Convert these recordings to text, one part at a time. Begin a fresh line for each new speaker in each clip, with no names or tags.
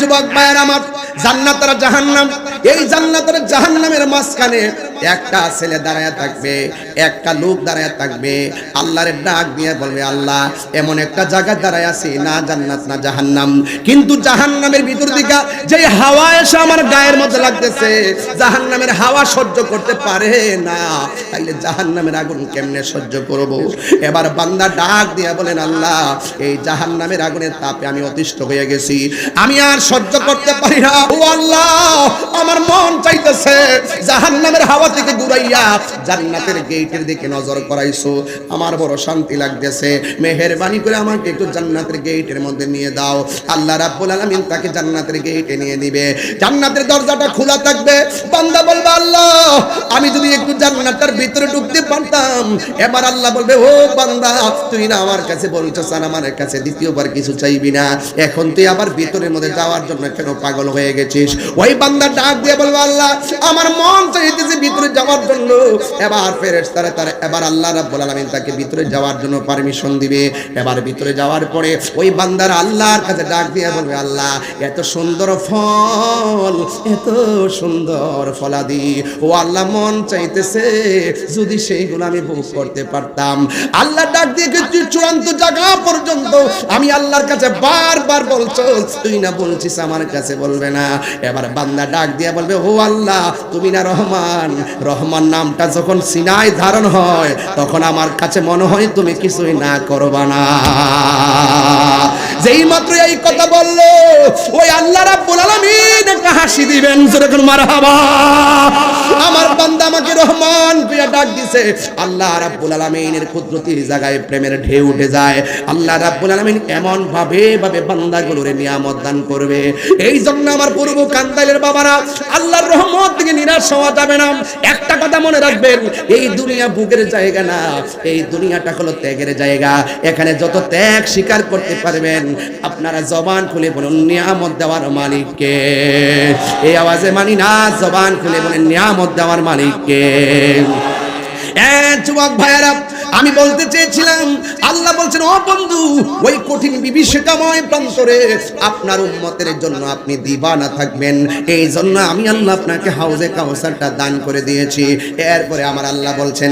যুবক ভাইয়ের আমার জান্নাত জাহান্নাম। এই জান্নাত জাহান্নামের মাঝখানে একটা ছেলে দাঁড়ায় থাকবে, একটা লোক দাঁড়ায় থাকবে, আল্লাহর ডাক দিয়ে বলবে, আল্লাহ, এমন একটা জায়গা দাঁড়ায় আছি, না জান্নাত, না জাহান্নাম। কিন্তু জাহান্নামের ভিতর দিকে যে হাওয়া এসে আমার গায়ের মধ্যে লাগতেছে, জাহান্নামের হাওয়া সহ্য করতে পারে না। তাইলে জাহান্নামের আগুন কেমনে সহ্য করব? এবার বান্দা ডাক দিয়ে বলেন, আল্লাহ, এই জাহান্নামের আগুনের তাপে আমি অতিষ্ঠ হয়ে গেছি। আমি আর সহ্য করতে পারি না। ও আল্লাহ, আমার মন চাইতেছে জাহান্নামের হাওয়া থেকে দূরাইয়া জান্নাতের গেটের দিকে নজর করাইছো। আমার বড় শান্তি লাগতেছে। মেহেরবানি করে আমাকে একটু জান্নাতের গেটের মধ্যে নিয়ে দাও। আল্লাহ রাব্বুল আলামিন তাকে জান্নাতের গেটে নিয়ে নিবে জান্নাতের দরজাটা খোলা থাকবে। বান্দা বলবে, আল্লাহ, আমি যদি একটু জান্নাতের ভিতরে ঢুকতে পারতাম। এবার আল্লাহ বলবে, ও বান্দা, তুই না আমার কাছে বলছো, স্যার, আমার কাছে দ্বিতীয়বার কিছু চাইবি না। এখন তুই আবার ভিতরের মধ্যে যাওয়ার জন্য কেন পাগল হয়ে গেছিস? ওই বান্দা ডাক দিয়ে বলবে, আল্লাহ, আমার মন চাইতেছে ভিতরে যাওয়ার জন্য, এবার ফেরেশতারা তারা, এবার আল্লাহ রাব্বুল আলামিন তাকে ভিতরে যাওয়ার জন্য পারমিশন দিবে। এবার ভিতরে যাওয়ার পরে ওই বান্দার আল্লাহর কাছে ডাক দিয়ে বলবে, আল্লাহ, এত সুন্দর ফল, এত সুন্দর ফলাদি। ও আল্লাহ, মন চাইতেছে যদি সেইগুলো আমি ভোগ করতে পারতাম। আল্লাহ ডাক দিয়ে কিন্তু চূড়ান্ত জায়গা পর্যন্ত আমি আল্লাহর কাছে বারবার বলছো, তুই না বলছিস আমার কাছে বলবে না। এবার বান্দা ডাক দিয়ে বলবে, ও আল্লাহ, তুমি না রহমান রহমান নামটা যখন সিনায় ধারণ হয়, তখন আমার কাছে মনে হয় তুমি কিছুই না করবা না। যেই এই কথা বলল। ওই আল্লাহ রাব্বুল আলামিন হাসি দিবেন মারহাবা। আমার বান্দা আমাকে রহমান প্রিয়া ডাক দিছে। আল্লাহ রাব্বুল আলামিনের জায়গায় প্রেমের ঢেউ উঠে যায়। আল্লাহ রাব্বুল আলামিন এমন ভাবে ভাবে বান্দাগুলোরে নিয়ামত দান করবে। এই জন্য আমার পূর্ব কান্দাইলের বাবারা, আল্লাহর রহমত থেকে নিরাশ হওয়া যাবে না। একটা কথা মনে রাখবেন, এই দুনিয়া বুকের জায়গা না, এই দুনিয়াটা হলো ত্যাগের জায়গা। এখানে যত ত্যাগ স্বীকার করতে পারবেন আপনারা জবান খুলে বলুন, নিয়ামত দেওয়ার মালিককে। এই আওয়াজে মানি না, জবান খুলে বলেন, নিয়ামত দেওয়ার মালিককে। এ যুবক ভাইয়েরা আমি বলতে চেয়েছিলাম, আল্লাহ বলছেন, ও বন্ধু, ওই কঠিন বিভীষিকাময় প্রান্তরে আপনার উম্মতের জন্য আপনি দিবানা থাকবেন। এই জন্য আমি আল্লাহ আপনাকে হাউজে কাউসারটা দান করে দিয়েছি। এরপরে আমার আল্লাহ বলছেন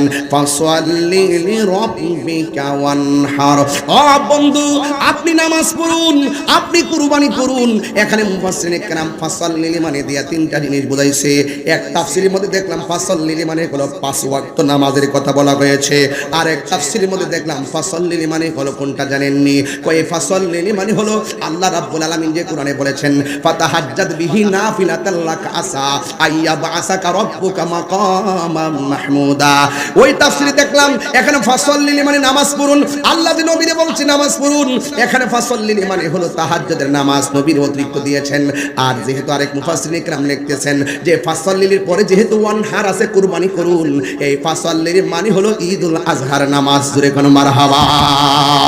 বন্ধু, আপনি নামাজ পড়ুন, আপনি কুরবানি করুন। এখানে মুফাসসিরিনে কেরাম ফাসাল লিলি মানে দিয়া তিনটা জিনিস বুঝাইছে। এক তাফসিরের মধ্যে দেখলাম ফাসাল লিলি মানে হলো পাঁচ ওয়াক্ত নামাজের কথা বলা হয়েছে। আর আরেক তাফসিরের মধ্যে দেখলাম ফাসল্লিনি মানে হলো কোনটা জানেননি? কয়ে ফাসল্লিনি মানে হলো আল্লাহ রাব্বুল আলামিন যে কোরআনে বলেছেন, ফাতাহাজ্জাদ বিহি নাফিলাতাল্লাক আসা আইয়া বাসাকা রব্বুকা মাকামাম মাহমুদা। ওই তাফসিরে দেখলাম, এখানে ফাসল্লিনি মানে নামাজ পড়ুন, আল্লাহ যে নবীরে বলছে নামাজ পড়ুন, এখানে ফাসল্লিনি মানে হলো তাহাজ্জুদের নামাজ নবীর অতিরিক্ত দিয়েছেন। আর যেহেতু আরেক মুফাসসিরিন کرام লিখতেছেন যে ফাসল্লিনির পরে যেহেতু ওয়ান হার আছে কুরবানি করুন, এই ফাসল্লির মানে হলো ঈদুল আযহা নামাজ জুড়ে কোনো মার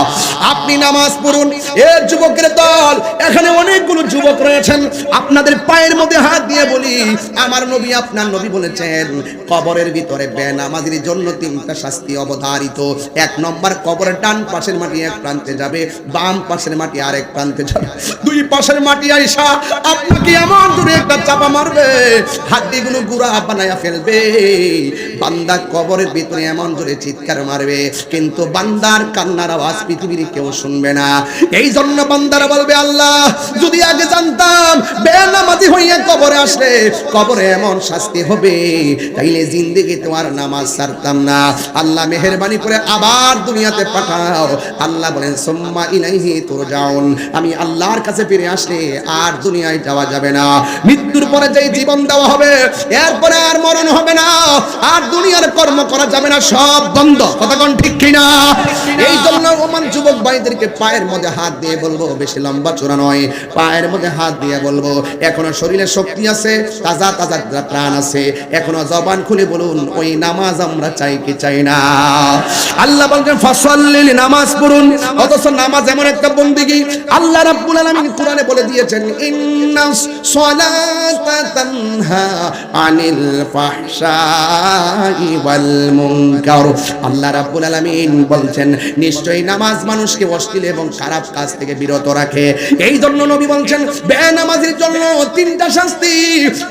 আপনি নামাজ পড়ুন। এ যুবকের দল, এখানে অনেকগুলো যুবক রয়েছেন। আপনাদের পায়ের মধ্যে হাত দিয়ে বলি, আমার নবী আপনার নবী বলেছেন, কবরের ভিতরে বেনামাজির জন্য তিনটা শাস্তি অবধারিত। এক নম্বর, কবরের ডান পাশের মাটি এক প্রান্তে যাবে, বাম পাশের মাটি আরেক প্রান্তে যাবে। দুই পাশের মাটি আইসা আপনাকে এমন দূরে একটা চাপা মারবে? হাত হাড্ডিগুলো গুড়া বানায়া ফেলবে। বান্দা কবরের ভিতরে এমন জোরে চিৎকার মারবে, কিন্তু বান্দার কান্নার আওয়াজ পৃথিবীর কেউ শুনবে না। এই জন্য বান্দারা বলবে, আল্লাহ, যদি আগে জানতাম বেনামাজি হইয়া কবরে আসলে, কবরে এমন শাস্তি হবে। তাইলে জিন্দেগি তোমার নামাজ ছাড়তাম না। আল্লাহ মেহেরবানি করে আবার দুনিয়াতে পাঠাও। আল্লাহ বলেন, সোম্মা ইলাইহি তুরজাউন। আমি আল্লাহর কাছে ফিরে আসলে আর দুনিয়ায় যাওয়া যাবে না। মৃত্যুর পরে যেই জীবন দেওয়া হবে, এরপরে আর মরণ হবে না। আর দুনিয়ার কর্ম করা যাবে না। সব বন্ধ কথা কতক্ষণ ঠিক কিনা? এই জন্য ওমান যুবক ভাইদেরকে পায়ের মধ্যে হাত দিয়ে বলব, বেশি লম্বা চূড়া নয়। পায়ের মধ্যে হাত দিয়ে বলব, এখনও শরীরে শক্তি আছে, তাজা তাজা প্রাণ আছে, এখনও জবান খুলে বলুন, ওই নামাজ আমরা চাই কি চাই না? আল্লাহ বলছেন, ফসল্লিল নামাজ পড়ুন, অথচ নামাজ এমন একটা বন্দিগি। আল্লাহ রাব্বুল আলামিন কোরআনে বলে দিয়েছেন, ইন্নাস সালাতা তানহা আনিল ফাহশাই ওয়াল মুনকার। আল্লাহ রাব্বুল আলামিন বলছেন, নিশ্চয়ই নামাজ মানুষকে অশ্লীল এবং খারাপ কাজ থেকে বিরত রাখে। এই জন্য নবী বলছেন, বেনামাজির জন্য তিনটা শাস্তি।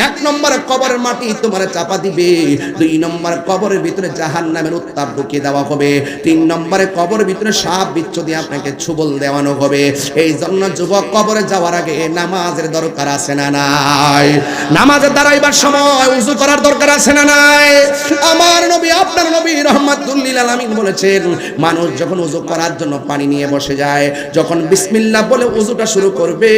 এক নম্বর কবরের মাটি তোমার চাপা দিবে। দুই নম্বর, কবরের ভিতরে জাহান্নামের উত্তাপ ঢুকিয়ে দেওয়া হবে। তিন নম্বরে, কবরের ভিতরে সাপ বিচ্ছ দিয়ে আপনাকে ছুবল দেওয়ানো হবে। এই জন্য যুবক কবরে যাওয়ার আগে নামাজের দরকার আছে না নাই? নামাজের দাঁড়াইবার সময় উজু করার দরকার আছে না নাই? আমার নবী, আপনার নবী রহমাতুল্লিল আলামিন বলেছেন, মানুষ যখন উজু করার জন্য পানি নিয়ে বসে যায়। যখন বিসমিল্লা বলে উজুটা শুরু করবে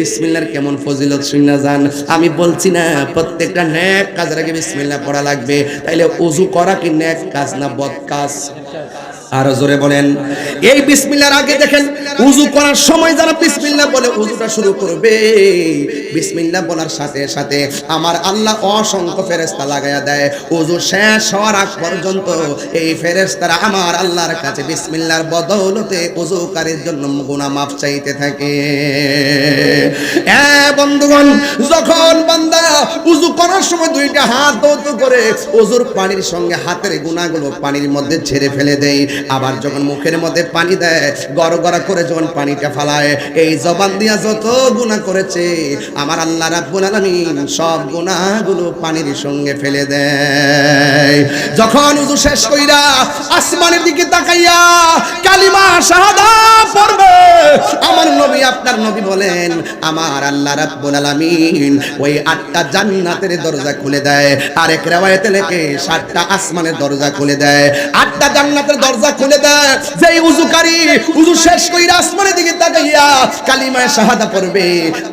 বিসমিল্লার কেমন ফজিলত শুনে যান আমি বলছি না, প্রত্যেকটা ন্যাক কাজের আগে বিসমিল্লা পড়া লাগবে। তাইলে উজু করা কি নেক কাজ না বদ কাজ আর জোরে বলেন। এই বিসমিল্লাহর আগে দেখেন, উজু করার সময় যারা বিসমিল্লাহ বলে, উজুটা শুরু করবে। বিসমিল্লাহ বলার সাথে সাথে আমার আল্লাহ অসংখ্য ফেরেশতা লাগায়া দেয়। উজু শেষ হওয়ার আগ পর্যন্ত এই ফেরেশতারা আমার আল্লাহর কাছে বিসমিল্লাহর বদৌলতে উজুকারীর জন্য গুনাহ মাফ চাইতে থাকে। এ বন্ধুগণ, যখন বান্দা উজু করার সময় দুইটা হাত দৌত করে উজুর পানির সঙ্গে হাতের গুণাগুলো পানির মধ্যে ছেড়ে ফেলে দেয় আবার যখন মুখের মধ্যে পানি দেয়, গড় গড়া করে যখন পানিটা ফালায়, এই জবান দিয়া যত গুণা করেছে, আমার আল্লাহ রাব্বুল আলামিন সব গুণাগুলো পানির সঙ্গে ফেলে দেয়। যখন উজু শেষ কইরা আসমানের দিকে তাকাইয়া কালিমা শাহাদা পড়বে, আমার নবী আপনার নবী বলেন, আমার আল্লাহ রাব্বুল আলামিন ওই আটটা জান্নাতের দরজা খুলে দেয়, আরেক রেওয়ায়েতে লেখে, সাতটা আসমানের দরজা খুলে দেয়। আটটা জান্নাতের দরজা খুলে দেয়। যেই উজুকারী উজু শেষ কইরা আসমানের দিকে তাকাইয়া কালিমায় শাহাদা পড়বে।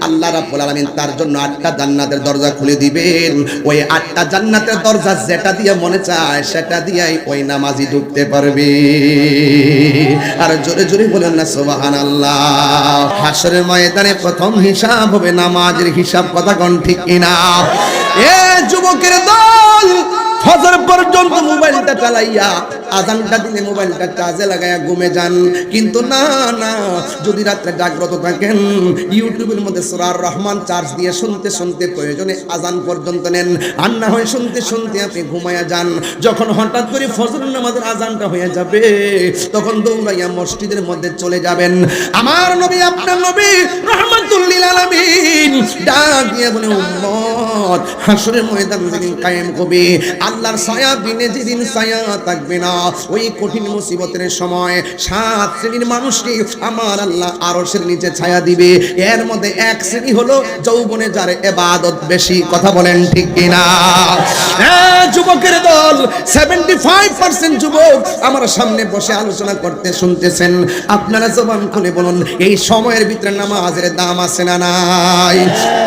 আল্লাহ রাব্বুল আলামিন তার জন্য আটটা জান্নাতের দরজা খুলে দিবেন। ওই আটটা জান্নাতের দরজা যেটা দিয়ে মনে চায়, সেটা দিয়েই ওই নামাজি ঢুকতে পারবে। আর জোরে জোরে বলেন না, সুবহানাল্লাহ। হাসরের ময়দানে প্রথম হিসাব হবে নামাজের হিসাব, কথা কোন ঠিক কিনা? এ যুবকের দল, ফজর পর্যন্ত মোবাইলটা চালাইয়া আজানটা দিলে মোবাইলটা চার্জে লাগাইয়া ঘুমে যান। কিন্তু না না, যদি রাত্রে জাগ্রত থাকেন, ইউটিউবের মধ্যে সুরার রহমান চার্জ দিয়ে শুনতে শুনতে প্রয়োজনে আজান পর্যন্ত নেন। আর না হয় শুনতে শুনতে আপনি ঘুমায়া যান। যখন হঠাৎ করে ফজর নামাজের আজানটা হয়ে যাবে, তখন দৌড়াইয়া মসজিদের মধ্যে চলে যাবেন। আমার নবী, আপনার নবী রহমাতুল্লিল আলামিন ডাক দিয়ে বলে, উম্মত হাসরের ময়দান যেদিন কায়েম হবে, আল্লাহর ছায়া বিনে যেদিন ছায়া থাকবে না। ওই কঠিন মুসিবতের সময় সাত শ্রেণির মানুষকে আমার আল্লাহ আরশের নিচে ছায়া দিবে। এর মধ্যে এক শ্রেণি হলো যৌবনে যার এবাদত বেশি। কথা বলেন ঠিক কিনা? যুবকের দল সেভেন্টি ফাইভ পার্সেন্ট যুবক আমার সামনে বসে আলোচনা করতে শুনতেছেন। আপনারা জবান খুলে বলুন, এই সময়ের ভিতরে নামাজের দাম আছে না নাই?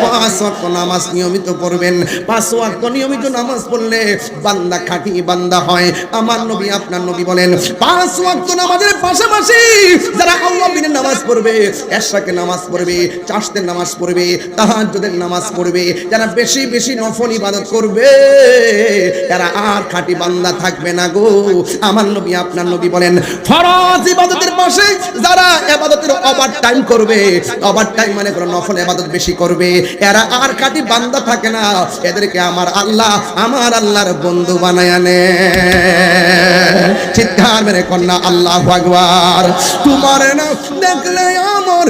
পাঁচ ওয়াক্ত নামাজ নিয়মিত পড়বেন। পাঁচ ওয়াক্ত নিয়মিত নামাজ পড়লে বান্দা খাঁটি বান্দা হয়। আমার নবী আপনার নবী বলেন, পাঁচ ওয়াক্ত নামাজের পাশাপাশি যারা আল্লাহ বিনের নামাজ পড়বে এশাকে নামাজ পড়বে, চাষদের নামাজ পড়বে, তাহাজ্জুদের নামাজ পড়বে, যারা বেশি বেশি নফল ইবাদত করবে এরা আর খাঁটি বান্দা থাকবে না গো। আমার নবী, আপনার নবী বলেন, ফরজ ইবাদতের পাশে যারা ইবাদতের ওভার টাইম করবে ওভার টাইম মানে কোনো নফল ইবাদত বেশি করবে, এরা আর খাঁটি বান্দা থাকে না। এদেরকে আমার আল্লাহ, আমার আল্লাহর বন্ধু বানায় আনে। চিৎকার মেরে কন্যা, আল্লাহ আকবার। তোমার না দেখলে আমার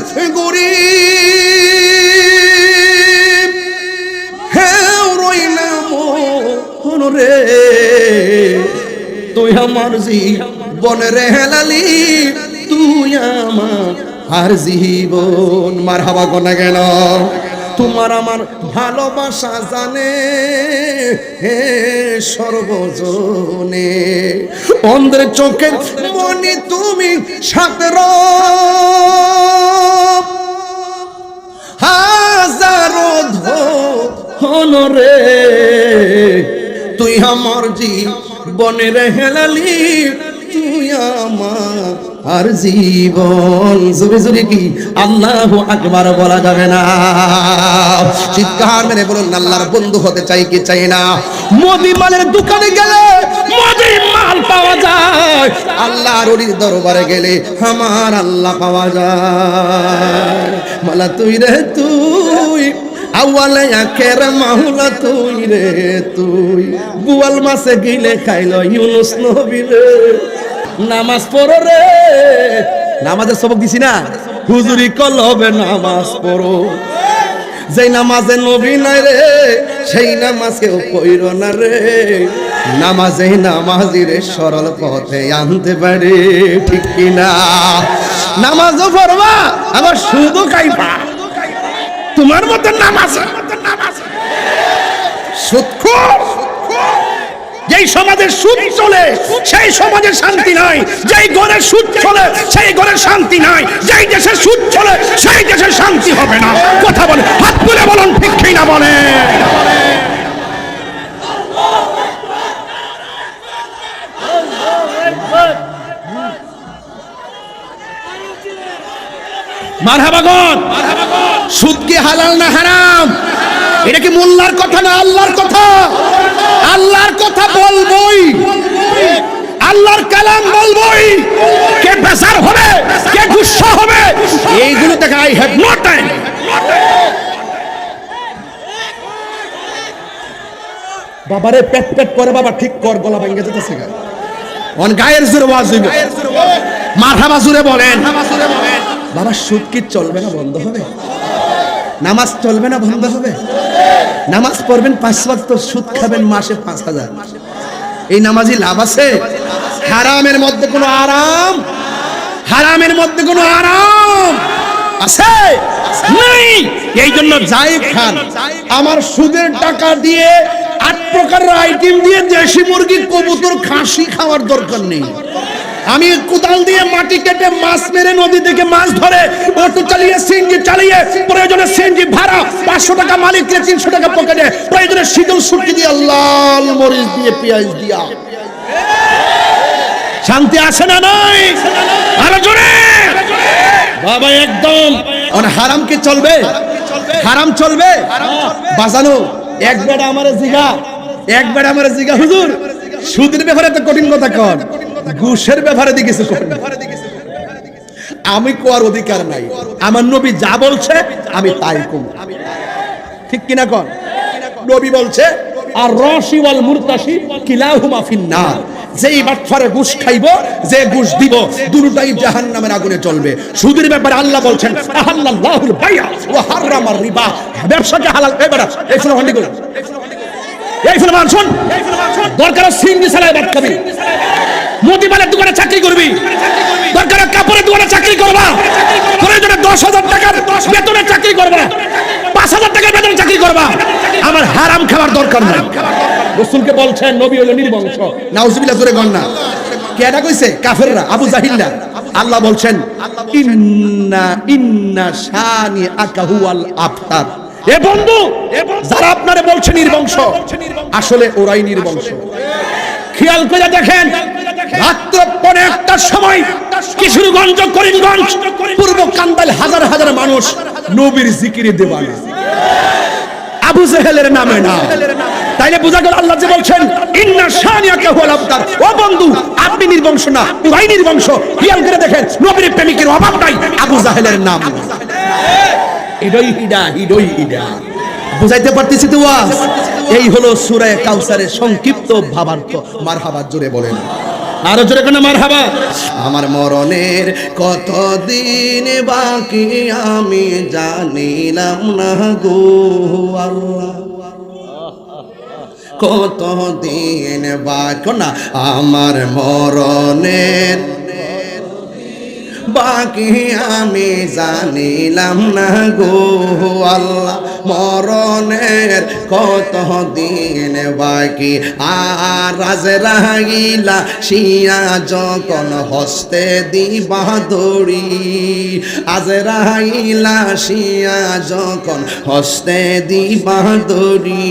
রইলাম রে। তুই আমার জি বনের হেলালি, তুই আমার আর জীবন। মার হাবা কোনা গেল। তোমার আমার ভালোবাসা জানে হে সর্বজনে। অন্ধ্রের চোখে মনি তুমি সাথে হাজারো ধনরে তুই আমার জি বনের হেলালি, তুই আমার আর জীবন জোরে জোরে কি আল্লাহ আকবার বলা যাবে না? চিৎকার মেরে বলুন, আল্লাহর বন্ধু হতে চাই কি চাই না? মোদি মালের দোকানে গেলে মোদি মাল পাওয়া যায়। আল্লাহর অলির দরবারে গেলে আমার আল্লাহ পাওয়া যায়। মালা তুই রে তুই আওয়ালে আখের মাহুলা তুই রে তুই। বুয়াল মাসে গিলে খাইল ইউনুস নবী রে নামাজ পড়ো রে। নামাজের সবক দিছি না? হুজুরি কল হবে নামাজ পড়ো। যেই নামাজে নবী নাই রে সেই নামাজকেও পইর না রে। নামাজে নামাজি রে সরল পথে আনতে পারে ঠিক কিনা? নামাজও পড়বা আবার শুধু খাইবা। তোমার মতো নামাজ সুৎখোর যেই সমাজের সুদ চলে সেই সমাজে শান্তি নাই। যেই ঘরে সুদ চলে সেই ঘরে শান্তি নাই। যেই দেশে সুদ চলে সেই দেশে শান্তি হবে না। কথা বলে হাত তুলে বলুন ঠিক না বলে? মারহাবাগন সুদ কি হালাল না হারাম? এটা কি মোল্লার কথা না আল্লাহর কথা? আল্লাহর কথা বলবই। আল্লাহর কালাম বলবই। কে বেসার হবে, কে গুসা হবে, এইগুলো থেকে আই হ্যাভ নো টাইম বাবারে পেট পেট করে বাবা, ঠিক কর, গলা ভেঙে যেতেছে গা। অন গায়ের জোরে ওয়াজ হইব। মারহাবা জোরে বলেন। বাবা সুদ কি চলবে না, বন্ধ হবে? নামাজ চলবে না, বন্ধ হবে? নামাজ পড়বেন, পাঁচ ওয়াক্ত সুদ খাবেন, মাসে পাঁচ হাজার। এই নামাজি লাভ আছে? হারামের মধ্যে কোনো আরাম? হারামের মধ্যে কোনো আরাম? আছে? নেই। এই জন্য যাই খান, আমার সুদের টাকা দিয়ে আট প্রকারের আইটেম দিয়ে দেশি মুরগি, কবুতর, খাসি খাওয়ার দরকার নেই। আমি কোদাল দিয়ে মাটি কেটে মাছ মেরে নদী থেকে মাছ ধরে অটো চালিয়ে, সিএনজি চালিয়ে, প্রয়োজনে সিএনজি ভাড়া, পাঁচশো টাকা মালিককে তিনশো টাকা পকেটে, প্রয়োজনে শীতল সুটকি দিয়ে, লাল মরিচ দিয়ে, পেঁয়াজ দিয়া। শান্তি আসে না নাই? আরও জোরে। বাবা, একদম। অন হারাম কি চলবে? হারাম চলবে? বাজানো, এক বেড়া আমার জিগা, এক বেড়া আমার জিগা। হুজুর, সুদের ব্যাপারে তো কঠিন কথা কন। ঘুষের ব্যাপারে দিকেছে আমি কোয়ার অধিকার নাই। আমার নবী যা বলছে, আমি তাই কম ঠিক কিনা কন? নবী বলছে, আর রশি ওয়াল মুরতাশি কিলাহুমা ফিন্নার। যেই বাটফারে ঘুষ খাইব, যে ঘুষ দিব দুটোটাই জাহান্নামের আগুনে চলবে সুদের ব্যাপারে আল্লাহ বলছেন আহাল্লাহুল বাইয়া ওয়া হারামার রিবা। ব্যবসাকে হালাল এই বেটা এই শুনো হন্ডি করে এই শুনো মান শুন। দরকার সিন্দি সালাই বাদ খাবি মোদিমালের দোকানে চাকরি করবি। দরকার কাপড়ের দোকানে চাকরি করবা। প্রয়োজনে দশ হাজার টাকার বেতনে চাকরি করবা। পাঁচ হাজার টাকার বেতনে চাকরি করবা। আমার হারাম খাবার দরকার নাই। রসুলকে বলছেন, নবী হলো নির্বংশ নাউজুবিল্লাহ, জোরে গন্না কেডা কইছে? কাফেররা, আবু জাহিল্লা। আল্লাহ বলছেন, ইন্না ইন্না শানি আকাহুয়াল আফতার এ বন্ধু, যারা আপনারে বলছে নির্বংশ, আসলে ওরাই নির্বংশ। খেয়াল করে দেখেন পরে সময় কিশোরগঞ্জ, করিমগঞ্জ, পূর্ব কান্দাল হাজার হাজার মানুষ নবীর জিকিরে আবু জেহেলের নামে না। তাইলে বোঝা গেল আল্লাহ যে বলছেন, ইন্না শানিয়াকে ও বন্ধু, আপনি নির্বংশ না পুরাই নির্বংশ। খেয়াল করে দেখেন, নবীর প্রেমিকের অভাব নাই, আবু জাহেলের নাম। হিডই হিডা হিডই হিডা বুঝাইতে পারতেছি তো ওয়াজ। এই হলো সূরা কাউসারের সংক্ষিপ্ত ভাবার্থ। মারহাবা জোরে বলেন। আরও জোরে কেন মারহাবা? আমার মরণের কত দিন বাকি আমি জানিলাম না গো আল্লাহ। কত দিন বাকি না আমার মরণের বাকি আমি জানিলাম না গো আল্লাহ, মরণের কত দিন বাকি। আর রাগিলা শিয়া যখন হস্তে দিবা দড়ি, আজ রাইলা শিয়া যখন হস্তে দিবা দড়ি,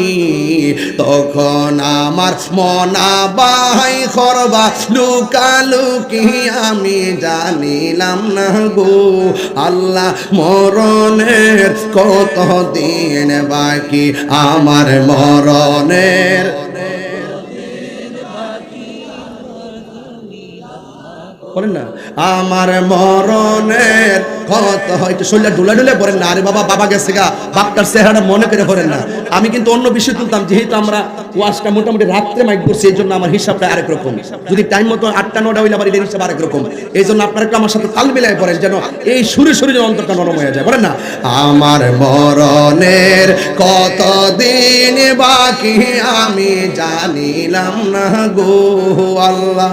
তখন আমার মনা বাহাই করবা লুকালুকি আমি জানিলাম না গো। আল্লাহ মরণের কত দিন বাকি? আমার মরণের বলেন না। আমার মরণের কত হয়তো শরীরে ডুলে ডুলে পড়েন না। আরে বাবা বাবা গেছে গা। বাপটার চেহারাটা মনে করে পড়েন না। আমি কিন্তু অন্য বিষয় তুলতাম, যেহেতু আমরা ওয়াশটা মোটামুটি রাত্রে মাইক করছি এই জন্য আমার হিসাবটা আরেক রকম। যদি টাইম মতো আটটা নটা হইলে এটার হিসাব আরেক রকম। এই জন্য আপনারা একটু আমার সাথে তাল মিলাই পড়েন, যেন এই সুরে সুরে যেন অন্তরটা নরম হয়ে যায়। বলেন না? আমার মরণের কত দিন বাকি আমি জানিলাম না গো আল্লাহ।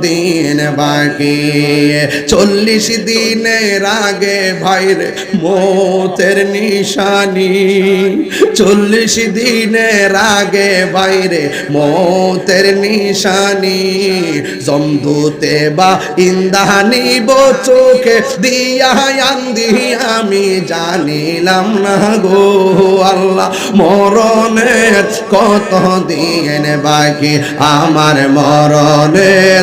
দিন বাকি। চল্লিশ দিনের আগে ভাইরে মোতের নিশানি। চল্লিশ দিনের আগে বাইরে মোতের নিশানি। জমদুতে বা ইন্দানি চোখে দিয়া আন্দি, আমি জানিলাম না গো আল্লাহ, মরণের কত দিন বাকি। আমার মরণের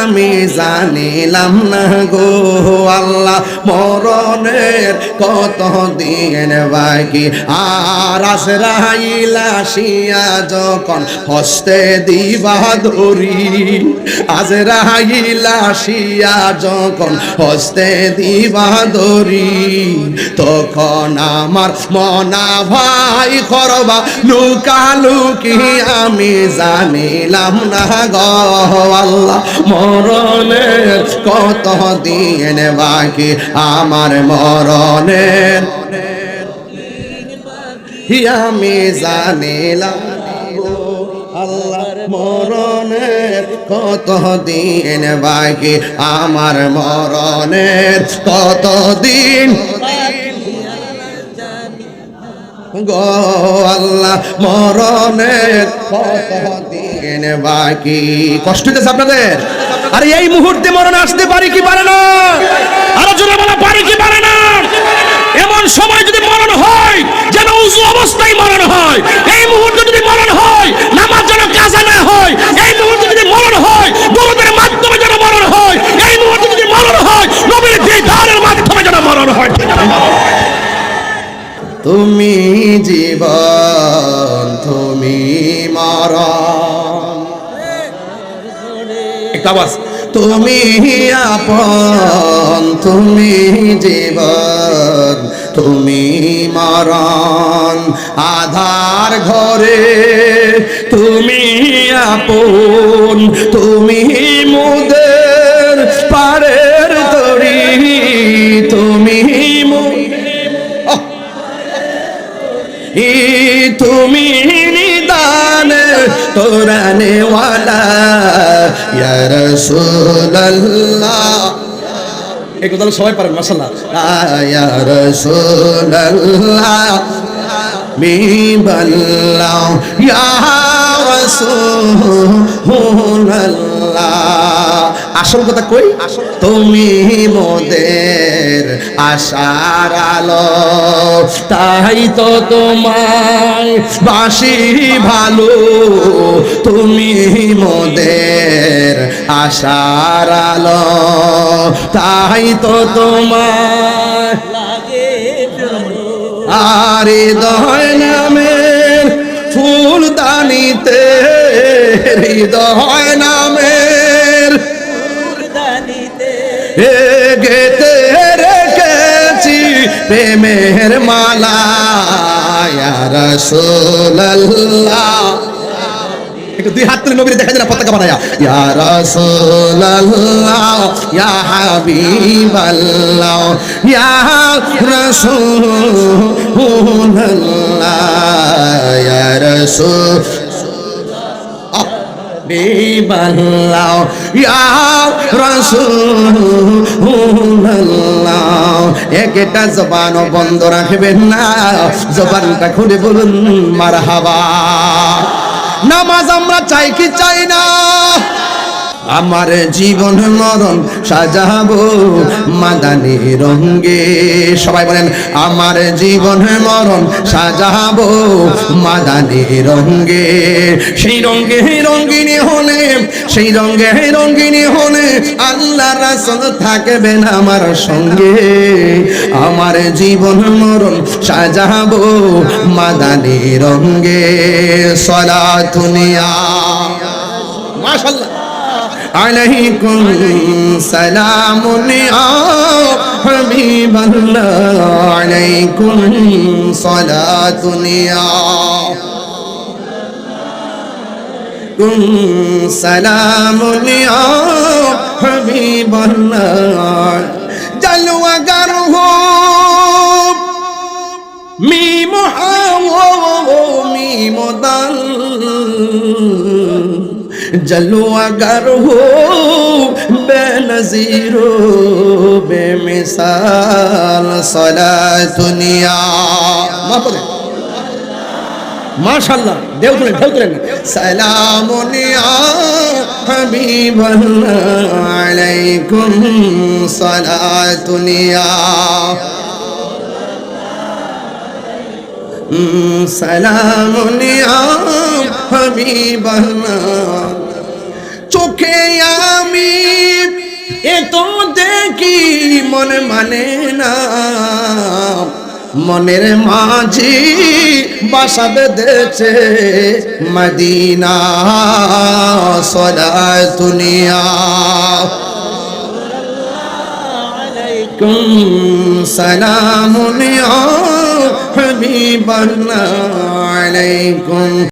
আমি জানিলাম না গো আল্লাহ, মরণের কত দিন বাকি। আর আসরাইলা শিয়া যখন হস্তে দিবা ধরি আজরাইলা শিয়া যখন হস্তে দিবা ধরি, তখন আমার মনা ভাই করবা লুকালুকি আমি জানিলাম না গো আল্লাহ। মরণের কত দিন বাকি আমার মরণের আমি জানিলাম আল্লাহ মরণের কত দিন বাকি আমার মরণের কত দিন? গো আল্লাহ মরণের কত দিন বাকি। কষ্ট হইতেছে আপনাদের? আরে এই মুহূর্তে মরণ আসতে পারে কি পারে না? বলা, পারে কি পারে না? এমন সময় যদি মরণ হয়, যেন অবস্থায় মরণ হয়, এই মুহূর্তে যদি মরণ হয় যেন না হয়, এই মুহূর্তে যদি মরণ হয় মাধ্যমে যেন মরণ হয়, এই মুহূর্তে যদি মরণ হয়, নবীর দিদারের মাধ্যমে যেন মরণ হয় তুমি জীবন, তুমি মরণ আওয়াজ তুমি আপন তুমি জীবন তুমি মারণ। আধার ঘরে তুমি আপন তুমি মুদের ওয়ালা ইয়া রাসূলুল্লাহ। এই কথা সবাই পারেন মাশাআল্লাহ। ইয়া রাসূলুল্লাহ মি বাল্লাহ ইয়া রাসূলুল্লাহ আসল কথা কই? তুমি মোদের আশার আলো, তাই তো তোমায় বাসি ভালো। তুমি মোদের আশার আলো, তাই তো তোমার
লাগে
আর হৃদয় নামের ফুল দানিতে হৃদয় নামের। গেতে রেখেছি প্রেমের মালা একটু দুই হাত তুলে নবীর দেখা যায় না পতাকা বানায়া। ইয়া রাসূলুল্লাহ ইয়া হাবিবাল্লাহ ইয়া রাসূলুল্লাহ ইয়া রাসূল হাবিবাল্লাহ, ইয়া রাসূলুল্লাহ। একটা জবান বন্ধ রাখবেন না, জবানটা খুলে বলুন, মারহাবা। নামাজ আমরা চাই কি চাই না? আমার জীবন মরণ সাজাবো মাদানি রঙ্গে। সবাই বলেন, আমার জীবন মরণ সাজাবো মাদানি রঙ্গে। সেই রঙ্গে রঙ্গিনী হলে, সেই রঙ্গে রঙ্গিনী হলে আল্লাহ রাসূল থাকবেন আমার সঙ্গে। আমার জীবন মরণ সাজাবো মাদানি রঙ্গে। সলাতুনিয়া মাশাআল্লাহ। عليكم سلام يا حبيب الله. عليكم صلاة يا سلام يا حبيب الله. জলুয়াগার হো বেনজির বেমিসাল সলা দুনিয়া মা পড়ে মাশাল্লাহ দেও তুলেন ঢেউ তুলেন সালামুনিয়া হাবিবাল্লাহ আলাইকুম সালাতুনিয়া সালামুনিয়া হাবিবাল্লাহ এ তো দেখি মনে মানে না। মনের মাঝি বাসা বেঁধেছে মদিনা, সদায় সদা তুনিয়া সালামুনিয়া হাবিবাল্লাহ, আলাইকুম